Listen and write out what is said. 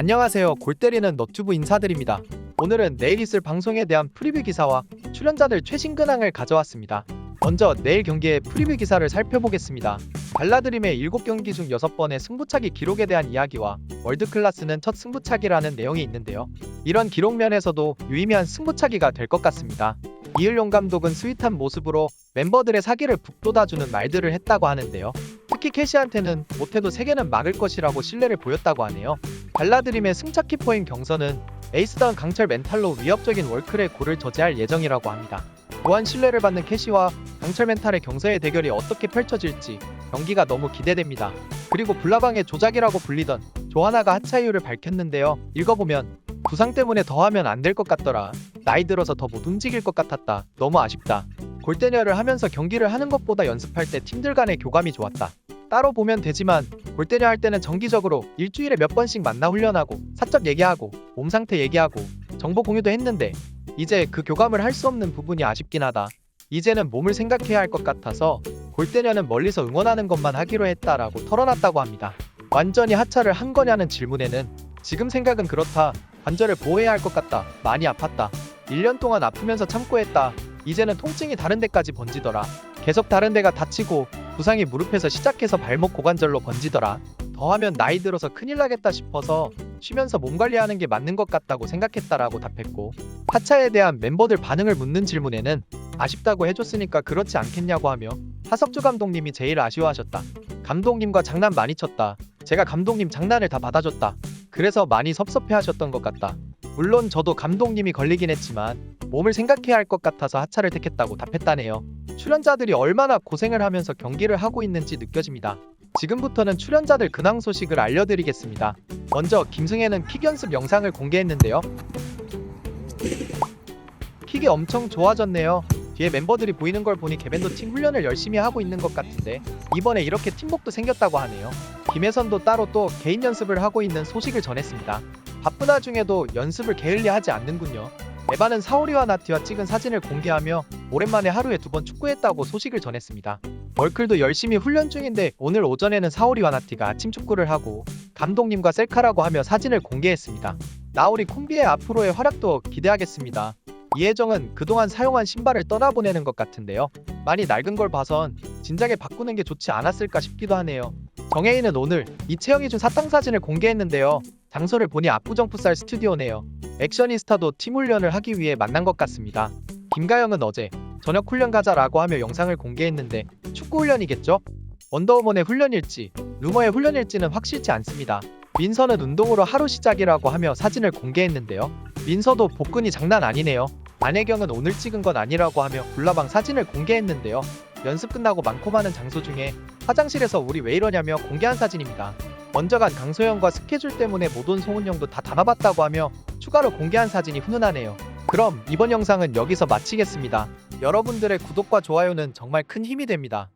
안녕하세요. 골 때리는 너튜브 인사드립니다. 오늘은 내일 있을 방송에 대한 프리뷰 기사와 출연자들 최신 근황을 가져왔습니다. 먼저 내일 경기의 프리뷰 기사를 살펴보겠습니다. 발라드림의 7경기 중 6번의 승부차기 기록에 대한 이야기와 월드클래스는 첫 승부차기라는 내용이 있는데요. 이런 기록 면에서도 유의미한 승부차기가 될 것 같습니다. 이을용 감독은 스윗한 모습으로 멤버들의 사기를 북돋아주는 말들을 했다고 하는데요. 특히 캐시한테는 못해도 세계는 막을 것이라고 신뢰를 보였다고 하네요. 발라드림의 승차 키퍼인 경선은 에이스다운 강철 멘탈로 위협적인 월클의 골을 저지할 예정이라고 합니다. 무한 신뢰를 받는 캐시와 강철 멘탈의 경서의 대결이 어떻게 펼쳐질지 경기가 너무 기대됩니다. 그리고 블라방의 조작이라고 불리던 조하나가 하차 이유를 밝혔는데요. 읽어보면 부상 때문에 더 하면 안 될 것 같더라. 나이 들어서 더 못 움직일 것 같았다. 너무 아쉽다. 골대녀를 하면서 경기를 하는 것보다 연습할 때 팀들 간의 교감이 좋았다. 따로 보면 되지만 골대녀 할 때는 정기적으로 일주일에 몇 번씩 만나 훈련하고 사적 얘기하고 몸 상태 얘기하고 정보 공유도 했는데 이제 그 교감을 할 수 없는 부분이 아쉽긴 하다. 이제는 몸을 생각해야 할 것 같아서 골대녀는 멀리서 응원하는 것만 하기로 했다라고 털어놨다고 합니다. 완전히 하차를 한 거냐는 질문에는 지금 생각은 그렇다. 관절을 보호해야 할 것 같다. 많이 아팠다. 1년 동안 아프면서 참고 했다. 이제는 통증이 다른 데까지 번지더라. 계속 다른 데가 다치고 부상이 무릎에서 시작해서 발목 고관절로 번지더라. 더하면 나이 들어서 큰일 나겠다 싶어서 쉬면서 몸 관리하는 게 맞는 것 같다고 생각했다라고 답했고 하차에 대한 멤버들 반응을 묻는 질문에는 아쉽다고 해줬으니까 그렇지 않겠냐고 하며 하석주 감독님이 제일 아쉬워하셨다. 감독님과 장난 많이 쳤다. 제가 감독님 장난을 다 받아줬다. 그래서 많이 섭섭해하셨던 것 같다. 물론 저도 감독님이 걸리긴 했지만 몸을 생각해야 할 것 같아서 하차를 택했다고 답했다네요. 출연자들이 얼마나 고생을 하면서 경기를 하고 있는지 느껴집니다. 지금부터는 출연자들 근황 소식을 알려드리겠습니다. 먼저 김승혜는 킥 연습 영상을 공개했는데요. 킥이 엄청 좋아졌네요. 뒤에 멤버들이 보이는 걸 보니 개밴도 팀 훈련을 열심히 하고 있는 것 같은데 이번에 이렇게 팀복도 생겼다고 하네요. 김혜선도 따로 또 개인 연습을 하고 있는 소식을 전했습니다. 바쁜 와중에도 연습을 게을리 하지 않는군요. 에바는 사오리와 나티와 찍은 사진을 공개하며 오랜만에 하루에 두 번 축구했다고 소식을 전했습니다. 월클도 열심히 훈련 중인데 오늘 오전에는 사오리와 나티가 아침 축구를 하고 감독님과 셀카라고 하며 사진을 공개했습니다. 나오리 콤비의 앞으로의 활약도 기대하겠습니다. 이혜정은 그동안 사용한 신발을 떠나보내는 것 같은데요. 많이 낡은 걸 봐선 진작에 바꾸는 게 좋지 않았을까 싶기도 하네요. 정혜인은 오늘 이채영이 준 사탕 사진을 공개했는데요. 장소를 보니 압구정 풋살 스튜디오네요. 액션이스타도 팀 훈련을 하기 위해 만난 것 같습니다. 김가영은 어제 저녁 훈련 가자라고 하며 영상을 공개했는데 축구 훈련이겠죠? 원더우먼의 훈련일지, 루머의 훈련일지는 확실치 않습니다. 민서는 운동으로 하루 시작이라고 하며 사진을 공개했는데요. 민서도 복근이 장난 아니네요. 안혜경은 오늘 찍은 건 아니라고 하며 불나방 사진을 공개했는데요. 연습 끝나고 많고 많은 장소 중에 화장실에서 우리 왜 이러냐며 공개한 사진입니다. 먼저 간 강소영과 스케줄 때문에 못 온 송은영도 다 담아봤다고 하며 추가로 공개한 사진이 훈훈하네요. 그럼 이번 영상은 여기서 마치겠습니다. 여러분들의 구독과 좋아요는 정말 큰 힘이 됩니다.